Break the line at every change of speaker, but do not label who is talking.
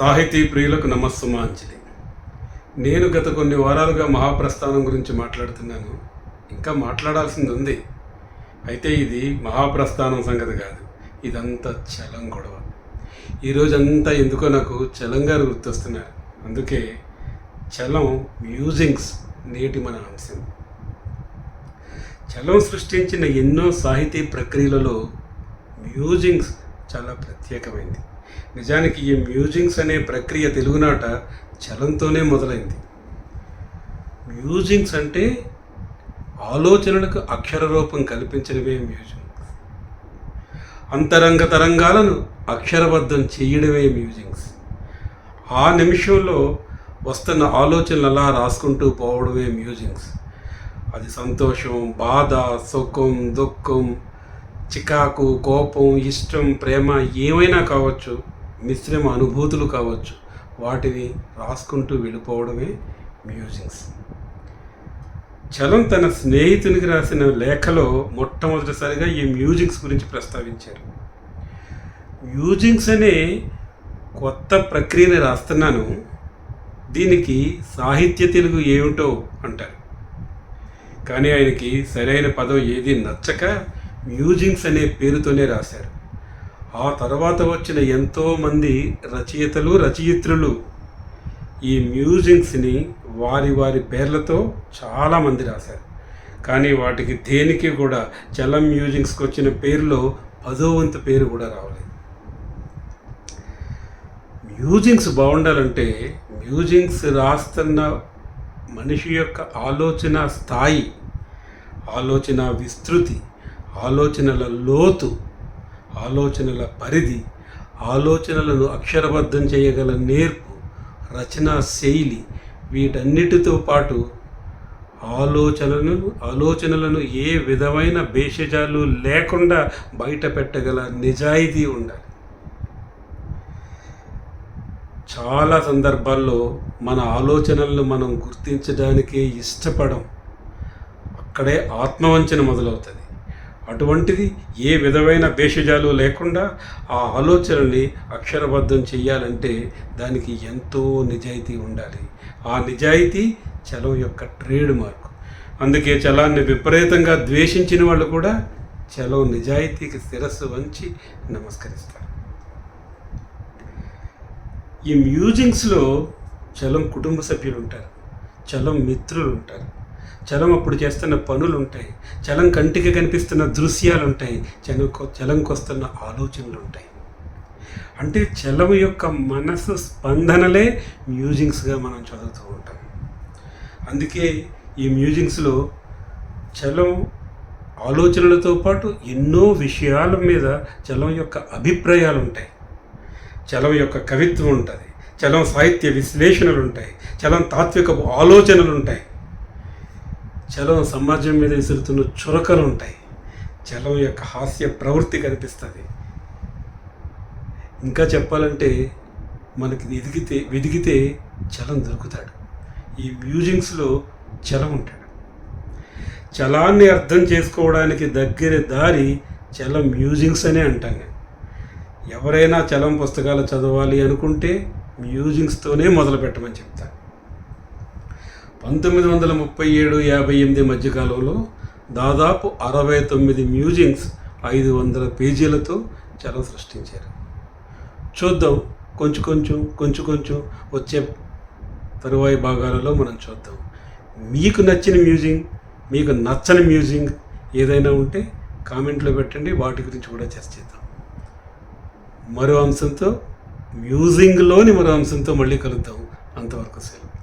సాహితీ ప్రియులకు నమస్సుమాంచిది నేను గత కొన్ని వారాలుగా మహాప్రస్థానం గురించి మాట్లాడుతున్నాను. ఇంకా మాట్లాడాల్సింది ఉంది అయితే ఇది మహాప్రస్థానం సంగతి కాదు. ఇదంతా చలం గొడవ. ఈరోజంతా ఎందుకో నాకు చలం గారు గుర్తొస్తున్నారు. అందుకే చలం మ్యూజింగ్స్ నేటి మన అంశం. చలం సృష్టించిన ఎన్నో సాహితీ ప్రక్రియలలో మ్యూజింగ్స్ చాలా ప్రత్యేకమైంది. నిజానికి ఈ మ్యూజింగ్స్ అనే ప్రక్రియ తెలుగునాట చలంతోనే మొదలైంది. మ్యూజింగ్స్ అంటే ఆలోచనలకు అక్షర రూపం కల్పించడమే మ్యూజింగ్ అంతరంగ తరంగాలను అక్షరబద్ధం చేయడమే మ్యూజింగ్స్. ఆ నిమిషంలో వస్తున్న ఆలోచనలు అలా రాసుకుంటూ పోవడమే మ్యూజింగ్స్. అది సంతోషం బాధ సుఖం దుఃఖం చికాకు కోపం ఇష్టం ప్రేమ ఏమైనా కావచ్చు మిశ్రమ అనుభూతులు కావచ్చు వాటిని రాసుకుంటూ వెళ్ళిపోవడమే మ్యూజిక్స్ చలం తన స్నేహితునికి రాసిన లేఖలో మొట్టమొదటిసారిగా ఈ మ్యూజిక్స్ గురించి ప్రస్తావించారు. మ్యూజిక్స్ అనే కొత్త ప్రక్రియని రాస్తున్నాను దీనికి సాహిత్య తెలుగు ఏమిటో అంటారు. కానీ ఆయనకి సరైన పదం ఏది నచ్చక మ్యూజింగ్స్ అనే పేరుతోనే రాశారు. ఆ తర్వాత వచ్చిన ఎంతోమంది రచయితలు రచయిత్రులు ఈ మ్యూజింగ్స్ని వారి వారి పేర్లతో చాలామంది రాశారు. కానీ వాటికి దేనికి కూడా చలం మ్యూజింగ్స్కి వచ్చిన పేరులో పదో వంతు పేరు కూడా రావలేదు. మ్యూజింగ్స్ బాగుండాలంటే మ్యూజింగ్స్ రాస్తున్న మనిషి యొక్క ఆలోచన స్థాయి ఆలోచన విస్తృతి ఆలోచనల లోతు ఆలోచనల పరిధి ఆలోచనలను అక్షరబద్ధం చేయగల నేర్పు రచనా శైలి వీటన్నిటితో పాటు ఆలోచనలను ఆలోచనలను ఏ విధమైన భేషజాలు లేకుండా బయట పెట్టగల నిజాయితీ ఉండాలి. చాలా సందర్భాల్లో మన ఆలోచనలను మనం గుర్తించడానికే ఇష్టపడం అక్కడే ఆత్మవంచన మొదలవుతుంది. అటువంటిది ఏ విధమైన భేషజాలు లేకుండా ఆ ఆలోచనల్ని అక్షరబద్ధం చేయాలంటే దానికి ఎంతో నిజాయితీ ఉండాలి. ఆ నిజాయితీ చలం యొక్క ట్రేడ్ మార్క్. అందుకే చలాన్ని విపరీతంగా ద్వేషించిన వాళ్ళు కూడా చలం నిజాయితీకి శిరస్సు వంచి నమస్కరిస్తారు. ఈ మ్యూజింగ్స్లో చలం కుటుంబ సభ్యులు ఉంటారు. చలం మిత్రులు ఉంటారు. చలం అప్పుడు చేస్తున్న పనులు ఉంటాయి చలం కంటికి కనిపిస్తున్న దృశ్యాలు ఉంటాయి చలం చలంకి వస్తున్న ఆలోచనలు ఉంటాయి అంటే చలం యొక్క మనసు స్పందనలే మ్యూజింగ్స్గా మనం చదువుతూ ఉంటాం. అందుకే ఈ మ్యూజింగ్స్లో చలం ఆలోచనలతో పాటు ఎన్నో విషయాల మీద చలం యొక్క అభిప్రాయాలు ఉంటాయి చలం యొక్క కవిత్వం ఉంటుంది. చలం సాహిత్య విశ్లేషణలు ఉంటాయి చలం తాత్విక ఆలోచనలు ఉంటాయి చలం సమాజం మీద విసురుతున్న చురకలు ఉంటాయి. చలం యొక్క హాస్య ప్రవృత్తి కనిపిస్తుంది. ఇంకా చెప్పాలంటే మనకి ఎదిగితే వెదిగితే చలం దొరుకుతాడు. ఈ మ్యూజింగ్స్లో చలం ఉంటాడు. చలాన్ని అర్థం చేసుకోవడానికి దగ్గర దారి చలం మ్యూజింగ్స్ అనే అంటాను ఎవరైనా చలం పుస్తకాలు చదవాలి అనుకుంటే మ్యూజింగ్స్తోనే మొదలు పెట్టమని చెప్తాను పంతొమ్మిది వందల ముప్పై ఏడు యాభై ఎనిమిది మధ్యకాలంలో దాదాపు అరవై తొమ్మిది మ్యూజింగ్స్ ఐదు వందల పేజీలతో చలం సృష్టించారు. చూద్దాం కొంచెం కొంచెం కొంచెం కొంచెం వచ్చే తరువాయి భాగాలలో మనం చూద్దాం. మీకు నచ్చిన మ్యూజింగ్ మీకు నచ్చని మ్యూజింగ్ ఏదైనా ఉంటే కామెంట్లో పెట్టండి వాటి గురించి కూడా చర్చిద్దాం మరో అంశంతో మ్యూజింగ్లోని మరో అంశంతో మళ్ళీ కలుద్దాం. అంతవరకు సెలవు.